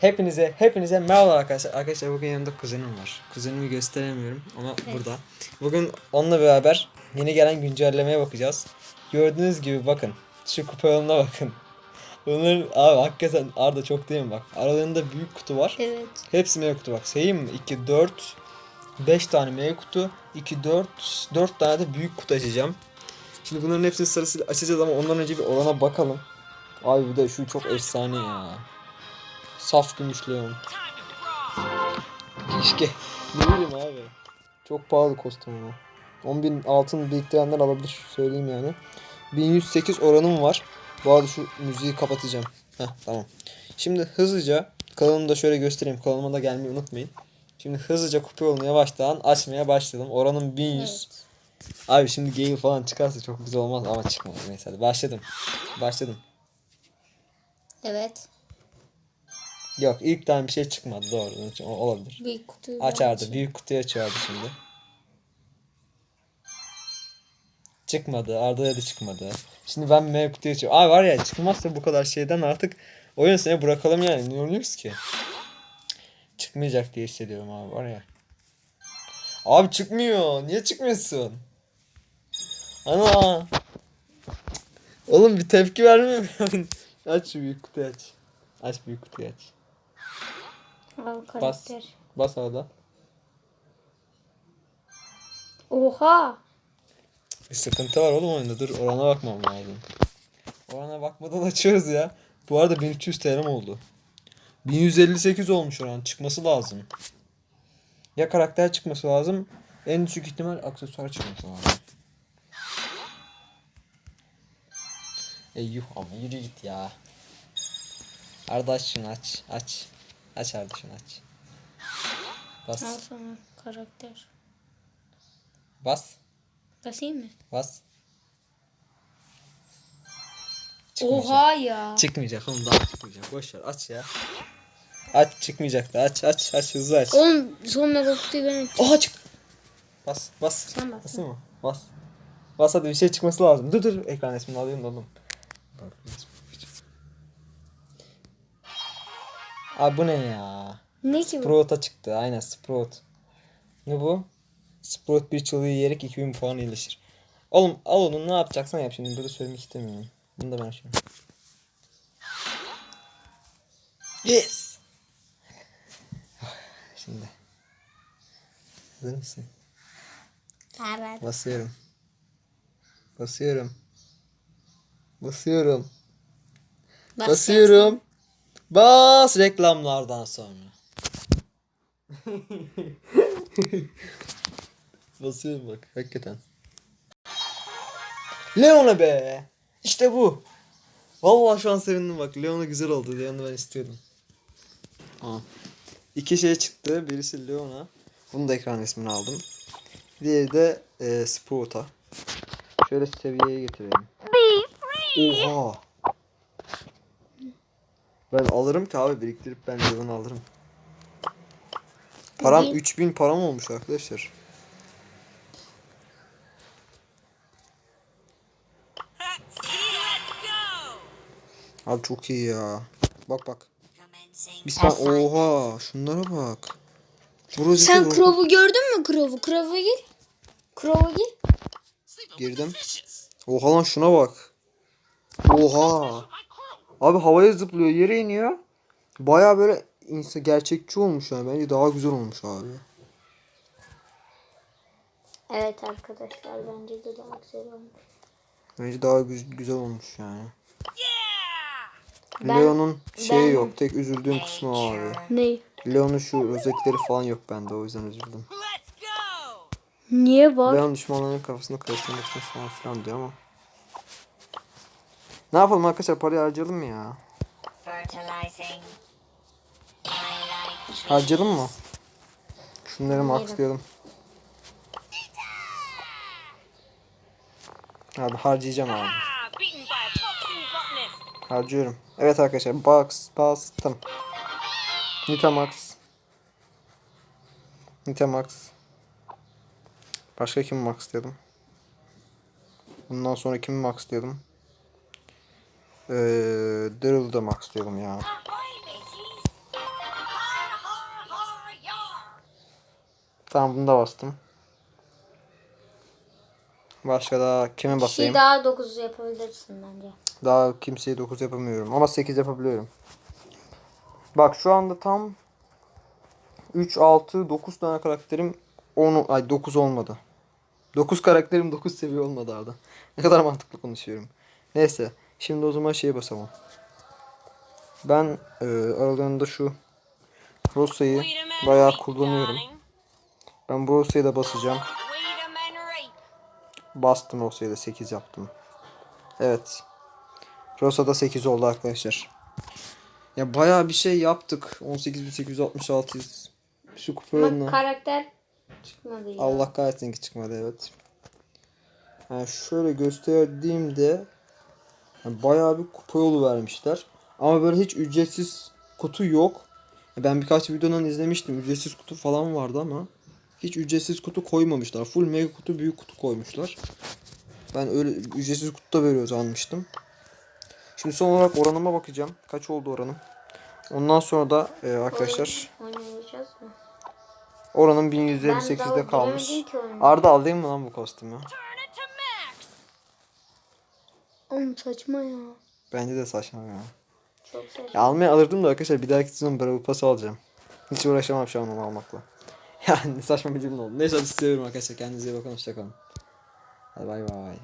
Hepinize hepinize merhaba arkadaşlar. Arkadaşlar bugün yanımda kuzenim var. Kuzenimi gösteremiyorum ama burada. Bugün onunla beraber yeni gelen güncellemeye bakacağız. Gördüğünüz gibi bakın. Şu kupa yoluna bakın. Bunların abi hakikaten Arda çok değil mi bak. Aralarında büyük kutu var. Evet. Hepsi meyve kutu bak. Sayayım mı? 2, 4, 5 tane meyve kutu. 2, 4, 4 tane de büyük kutu açacağım. Şimdi bunların hepsini sırasıyla açacağız ama ondan önce bir orana bakalım. Abi bir de şu çok efsane ya. Saf gümüş Leon. Keşke. Ne bileyim abi. Çok pahalı kostüm ama. 10.000 altın biriktirenler alabilir söyleyeyim yani. 1108 oranım var. Bu arada şu müziği kapatacağım. Heh tamam. Şimdi hızlıca kanalımı da şöyle göstereyim. Kanalıma da gelmeyi unutmayın. Şimdi hızlıca kupa yolunu yavaştan açmaya başladım. Oranım 1100. Evet. Abi şimdi Gale falan çıkarsa çok güzel olmaz ama çıkmadı neyse hadi başladım. Başladım. Evet. Yok ilk tane bir şey çıkmadı doğru. O- olabilir. Büyük kutuyu Açardı. ben Büyük kutuyu açardı şimdi. Çıkmadı. Arda'ya da çıkmadı. Şimdi ben meyve kutuyu açıyorum. Abi var ya çıkmazsa bu kadar şeyden artık oyun seni bırakalım yani. Ne oluyoruz ki? Çıkmayacak diye hissediyorum abi var ya. Abi çıkmıyor. Niye çıkmıyorsun? Ana. Oğlum bir tepki vermiyor aç şu büyük kutuyu aç. Aç büyük kutuyu aç. Al karakter. Bas arada. Oha. Bir sıkıntı var oğlum oyunda. Dur orana bakmam lazım. Orana bakmadan açıyoruz ya. Bu arada 1300 TL'm oldu. 1158 olmuş oran. Çıkması lazım. Ya karakter çıkması lazım. En düşük ihtimal aksesuar çıkması lazım. Ey yuh ama yürü git ya. Arda aç şunu aç. Aç. Aç Arda şunu aç. Bas. Al sana karakter. Bas. Basayım mı? Bas. Çıkmayacak. Oha ya. Çıkmayacak oğlum daha çıkmayacak. Boş ver aç ya. Aç çıkmayacak da aç aç aç hızlı aç. Oğlum son mega kutuyu ben açacağım. Oha çık. Bas bas. Sen bas. Basın mı? Bas. Bas hadi bir şey çıkması lazım. Dur dur ekran resmini alayım da oğlum. Abi bu ne ya? Ne ki bu? Sprout'a çıktı. Aynen Sprout. Ne bu? Sprout bir çığlığı yiyerek 2000 puan iyileşir. Oğlum al onu ne yapacaksan yap şimdi. Burada söylemek istemiyorum. Bunu da ben açıyorum. Yes. Şimdi. Hazır mısın? Evet. Basıyorum. Basıyorum. Basıyorum. Basıyorum. Bas reklamlardan sonra. Basıyorum bak hakikaten. Leona be. İşte bu. Vallahi şu an sevindim bak. Leona güzel oldu. Leona'u ben istiyordum. Aa. İki şey çıktı. Birisi Leona. Bunu da ekran resmini aldım. Diğeri de e, Sprout'a. Şöyle seviyeye getirelim. Oha. Ben alırım ki abi biriktirip ben Leon'u alırım. Param Ne? 3000 param olmuş arkadaşlar. Abi çok iyi ya. Bak bak. Bir saniye. Oha şunlara bak. Bu rozeti Sen ro- Crow'u gördün mü Crow'u? Crow'a gir. Crow'a gir. Girdim. Oha lan şuna bak. Oha. Abi havaya zıplıyor yere iniyor. Baya böyle insan gerçekçi olmuş yani. Bence daha güzel olmuş abi. Evet arkadaşlar bence de daha güzel olmuş. Bence daha gü- güzel olmuş yani. Ben- Leon'un şeyi ben- yok. Tek üzüldüğüm kısmı o abi. Ne? Leon'un şu rozetleri falan yok bende o yüzden üzüldüm. Niye var? Leon düşmanlarının kafasını karıştırmak için falan filan diyor ama. Ne yapalım arkadaşlar parayı harcayalım mı ya? Harcayalım mı? Şunları maxlayalım. Abi harcayacağım abi. Harcıyorum. Evet arkadaşlar box bastım. Nitamax. Nitamax. Başka kim max diyordum? Bundan sonra kimi max diyordum? Ee, Daryl da ya. Tamam bunu da bastım. Başka daha kime şey basayım? Daha 9 yapabilirsin bence. Daha kimseye 9 yapamıyorum ama 8 yapabiliyorum. Bak şu anda tam 3, 6, 9 tane karakterim 10, ay 9 olmadı. 9 karakterim 9 seviye olmadı Arda. Ne kadar mantıklı konuşuyorum. Neyse. Şimdi o zaman şeye basalım. Ben e, aralarında şu Rosa'yı bayağı kullanıyorum. Ben bu Rosa'yı da basacağım. Bastım Rosa'yı da 8 yaptım. Evet. Rosa'da 8 oldu arkadaşlar. Ya bayağı bir şey yaptık. 18.866'yız. Şu kupalarına. karakter çıkmadı ya. Allah kahretsin ki çıkmadı evet. Yani şöyle gösterdiğimde yani bayağı bir kupa yolu vermişler. Ama böyle hiç ücretsiz kutu yok. Ben birkaç videodan izlemiştim. Ücretsiz kutu falan vardı ama hiç ücretsiz kutu koymamışlar. Full mega kutu büyük kutu koymuşlar. Ben öyle ücretsiz kutu da veriyor sanmıştım. Şimdi son olarak oranıma bakacağım. Kaç oldu oranım? Ondan sonra da e, arkadaşlar Oyun- Oynayacağız mı? oranım Ben daha 1158'de kalmış. Arda alayım mı lan bu kostümü? Oğlum saçma ya. Bence de saçma ya. Çok saçma. ya almaya alırdım da arkadaşlar bir dahaki sezon Bravo Pass alacağım. Hiç uğraşamam şu an onu almakla. Yani saçma bir cümle oldu. Neyse hadi seviyorum arkadaşlar. Kendinize iyi bakın. Hoşçakalın. Hadi bay bay.